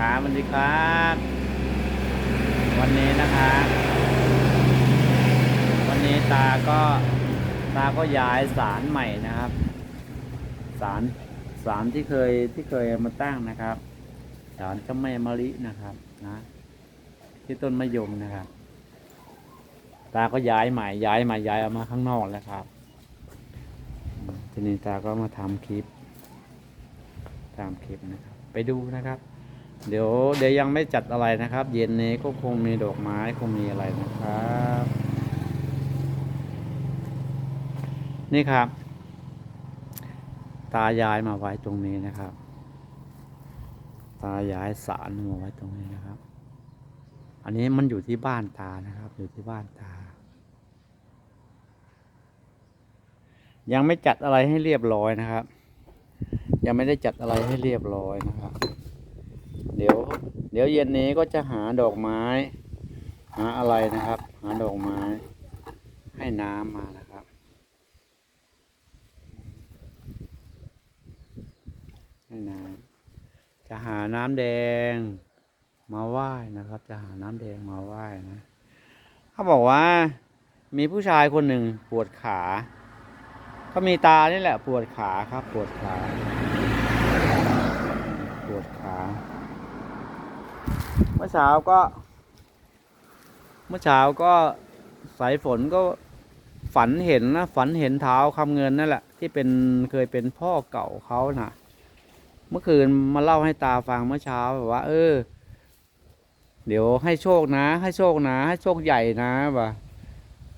ครับสวัสดีครับ วันนี้นะครับ วันนี้ตาก็ตาก็ย้ายสารใหม่นะครับ สารสารที่เคยที่เคยมาตั้งนะครับสารเจ้าแม่มะลินะครับนะที่ต้นมะยมนะครับ ตาก็ย้ายใหม่ย้ายมาย้ายเอามาข้างนอกแล้วครับทีนี้ตาก็มาทำคลิปตามคลิปนะครับ ไปดูนะครับ เดี๋ยวเดี๋ยวยังไม่จัดอะไรนะครับ เย็นนี้ก็คงมีดอกไม้คงมีอะไรนะครับ นี่ครับ ตายายมาไว้ตรงนี้นะครับ ตายายสารมาไว้ตรงนี้นะครับ อันนี้มันอยู่ที่บ้านตานะครับ อยู่ที่บ้านตา ยังไม่จัดอะไรให้เรียบร้อยนะครับ ยังไม่ได้จัดอะไรให้เรียบร้อยนะครับ เดี๋ยว เดี๋ยวเย็นนี้ก็จะหาดอกไม้ หาอะไรนะครับ หาดอกไม้ ให้น้ำมานะครับ ให้น้ำจะหาน้ำแดง มาไหว้นะครับ จะหาน้ำแดงมาไหว้นะ เขาบอกว่ามีผู้ชายคนหนึ่งปวดขา ก็มีตานี่แหละ ปวดขาครับ ปวดขา ปวดขา เมื่อเช้าก็ เมื่อเช้าก็สายฝนก็ฝันเห็นนะฝันเห็นเท้าคำเงินนั่นแหละ ที่เป็นเคยเป็นพ่อเก่าเขาน่ะ เมื่อคืนมาเล่าให้ตาฟังเมื่อเช้าแบบว่า เออ เดี๋ยวให้โชคนะ ให้โชคนะ ให้โชคใหญ่นะว่า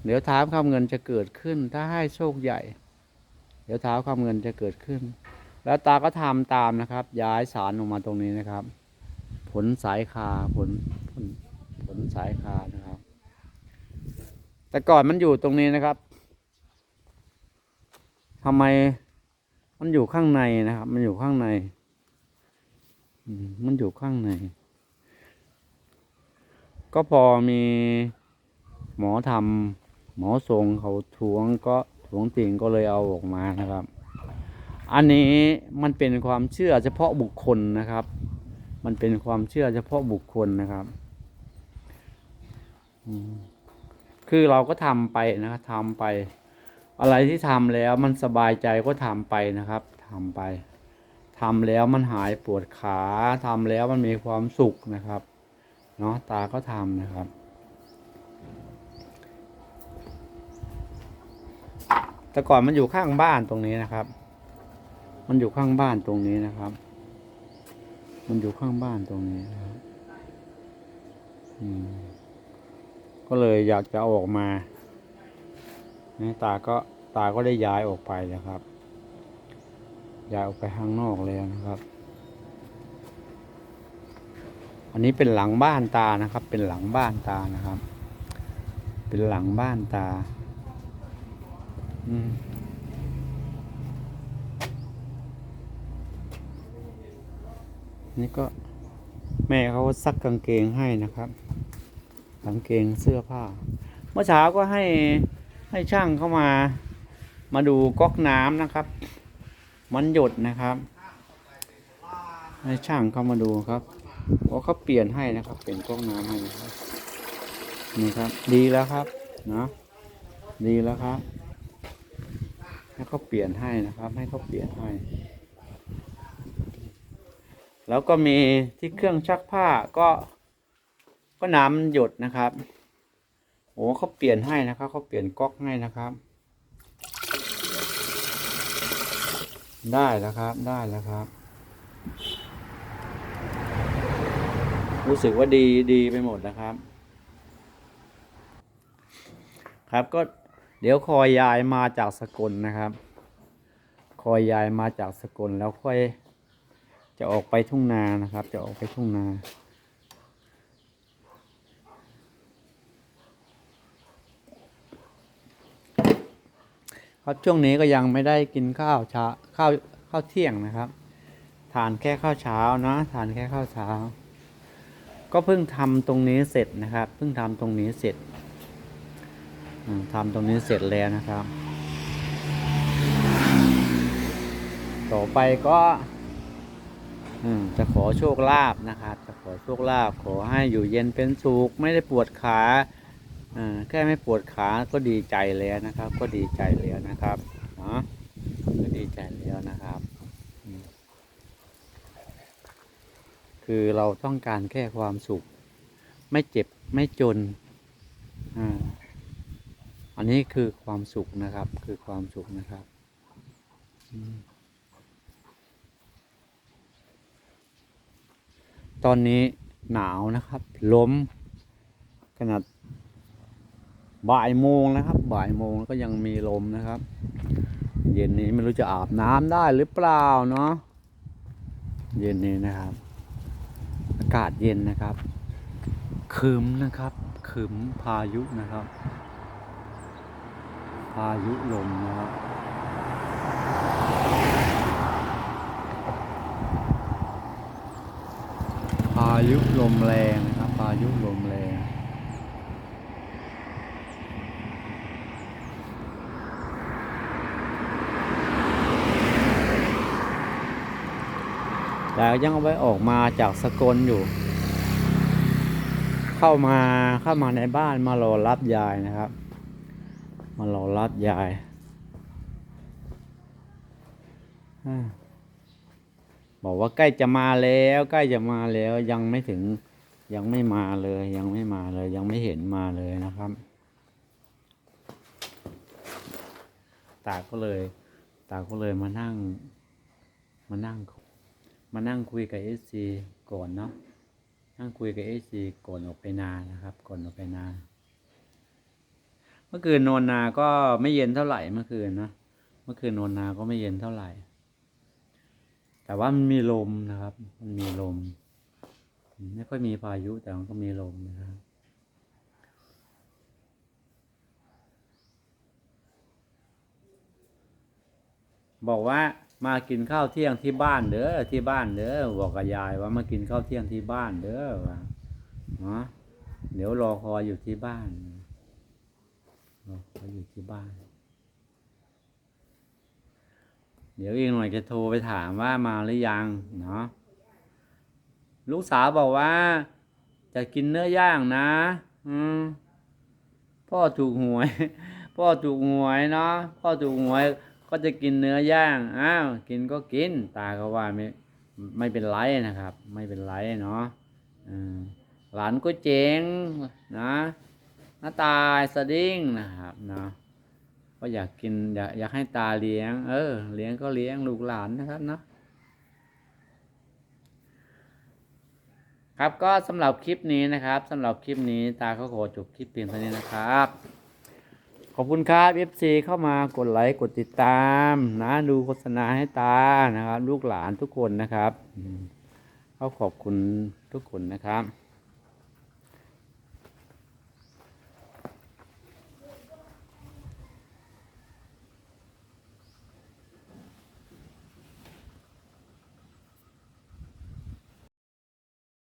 เดี๋ยวเท้าคำเงินจะเกิดขึ้น ถ้าให้โชคใหญ่ เดี๋ยวเท้าคำเงินจะเกิดขึ้น แล้วตาก็ทำตามนะครับ ย้ายสารออกมาตรงนี้นะครับ ลสายคาผลผลผลสายคานะครับ แต่ก่อนมันอยู่ตรงนี้นะครับทำไมมันอยู่ข้างในนะครับ มันอยู่ข้างในมันอยู่ข้างใน ก็พอมีหมอทำหมอทรงเขาทวงก็ทวงติงก็เลยเอาออกมานะครับ อันนี้มันเป็นความเชื่อเฉพาะบุคคลนะครับ มันเป็นความเชื่อเฉพาะบุคคลนะครับคือเราก็ทำไปนะครับทำไป อะไรที่ทำแล้วมันสบายใจก็ทำไปนะครับทำไปทำแล้วมันหายปวดขาทำแล้วมันมีความสุขนะครับเนาะตาก็ทำนะครับ แต่ก่อนมันอยู่ข้างบ้านตรงนี้นะครับ มันอยู่ข้างบ้านตรงนี้นะครับ มันอยู่ข้างบ้านตรงนี้นะครับอืมก็เลยอยากจะเอาออกมานี่ตาก็ตาก็ได้ย้ายออกไปนะครับ ย้ายออกไปข้างนอกแล้วนะครับ อันนี้เป็นหลังบ้านตานะครับ เป็นหลังบ้านตานะครับ เป็นหลังบ้านตา อืม นี่ก็แม่เขาซักกางเกงให้นะครับกางเกงเสื้อผ้า เมื่อเช้าก็ให้ให้ช่างเข้ามามาดูก๊อกน้ำนะครับ มันหยดนะครับ ให้ช่างเข้ามาดูครับเพราะเขาเปลี่ยนให้นะครับเปลี่ยนก๊อกน้ำให้นะครับนี่ครับ ดีแล้วครับเนาะดีแล้วครับให้เขาเปลี่ยนให้นะครับ ให้เขาเปลี่ยนให้ แล้วก็มีที่เครื่องชักผ้าก็ก็น้ำหยดนะครับโอ้เขาเปลี่ยนให้นะครับเขาเปลี่ยนก๊อกให้นะครับ ได้แล้วครับได้แล้วครับ รู้สึกว่าดีดีไปหมดนะครับ ครับก็เดี๋ยวคอยยายมาจากสกลนะครับ คอยยายมาจากสกลแล้วค่อย จะออกไปทุ่งนานะครับ จะออกไปทุ่งนาครับช่วงนี้ก็ยังไม่ได้กินข้าวเช้าข้าวข้าวเที่ยงนะครับ ทานแค่ข้าวเช้านะทานแค่ข้าวเช้า ก็เพิ่งทำตรงนี้เสร็จนะครับ เพิ่งทำตรงนี้เสร็จอืมทำตรงนี้เสร็จแล้วนะครับ ต่อไปก็ จะขอโชคลาภนะครับ จะขอโชคลาภขอให้อยู่เย็นเป็นสุขไม่ได้ปวดขาแค่ไม่ปวดขาก็ดีใจแล้วนะครับ ก็ดีใจแล้วนะครับเนาะก็ดีใจแล้วนะครับ คือเราต้องการแค่ความสุข ไม่เจ็บไม่จนอ่าอันนี้คือความสุขนะครับ คือความสุขนะครับ อืม ตอนนี้หนาวนะครับ ลมขนาดบ่ายโมงนะครับ บ่ายโมงก็ยังมีลมนะครับ เย็นนี้ไม่รู้จะอาบน้ำได้หรือเปล่าเนาะเย็นนี้นะครับ อากาศเย็นนะครับครึมนะครับครึมพายุนะครับ พายุลมนะครับ ยุลมแรงนะครับพายุลมแรงแต่ยังเอาไว้ออกมาจากสกลอยู่ เข้ามาเข้ามาในบ้านมารอรับยายนะครับ มารอรับยายอ่า บอกว่าใกล้จะมาแล้ว ใกล้จะมาแล้วยังไม่ถึงยังไม่มาเลย ยังไม่มาเลย ยังไม่เห็นมาเลยนะครับ ตาก็เลย ตาก็เลยมานั่ง มานั่ง มานั่งคุยกับเอซีก่อนเนาะนั่งคุยกับเอซีก่อนออกไปนานะครับ ก่อนออกไปนา เมื่อคืนนอนนาก็ไม่เย็นเท่าไหร่เมื่อคืนนะเมื่อคืนนอนนาก็ไม่เย็นเท่าไหร่ แต่ว่ามันมีลมนะครับ มันมีลม ไม่ค่อยมีพายุแต่มันก็มีลมนะครับบอกว่ามากินข้าวเที่ยงที่บ้านเด้อที่บ้านเด้อบอกกับยายว่ามากินข้าวเที่ยงที่บ้านเด้อว่าเนาะเดี๋ยวรอคอยอยู่ที่บ้านรอคอยอยู่ที่บ้าน เดี๋ยวอีกหน่อยจะโทรไปถามว่ามาหรือยังเนาะลูกสาวบอกว่า จะกินเนื้อย่างนะ อืมพ่อถูกหวย พ่อถูกหวยเนาะพ่อถูกหวยก็จะกินเนื้อย่างอ้าวกินก็กิน ตาก็ว่าไม่ไม่เป็นไรนะครับ ไม่เป็นไรเนาะหลานก็เจ๋งนะหน้าตายสดิ้งนะครับเนาะ ก็อยากกินอยากอยากให้ตาเลี้ยง เออ เลี้ยงก็เลี้ยงลูกหลานนะครับเนาะครับก็สำหรับคลิปนี้นะครับสำหรับคลิปนี้ตาก็ขอจบคลิปเพียงเท่านี้นะครับ ขอบคุณครับ FC เข้ามากดไลค์กดติดตามนะดูโฆษณาให้ตานะครับ ลูกหลานทุกคนนะครับอืมก็ขอบคุณทุกคนนะครับ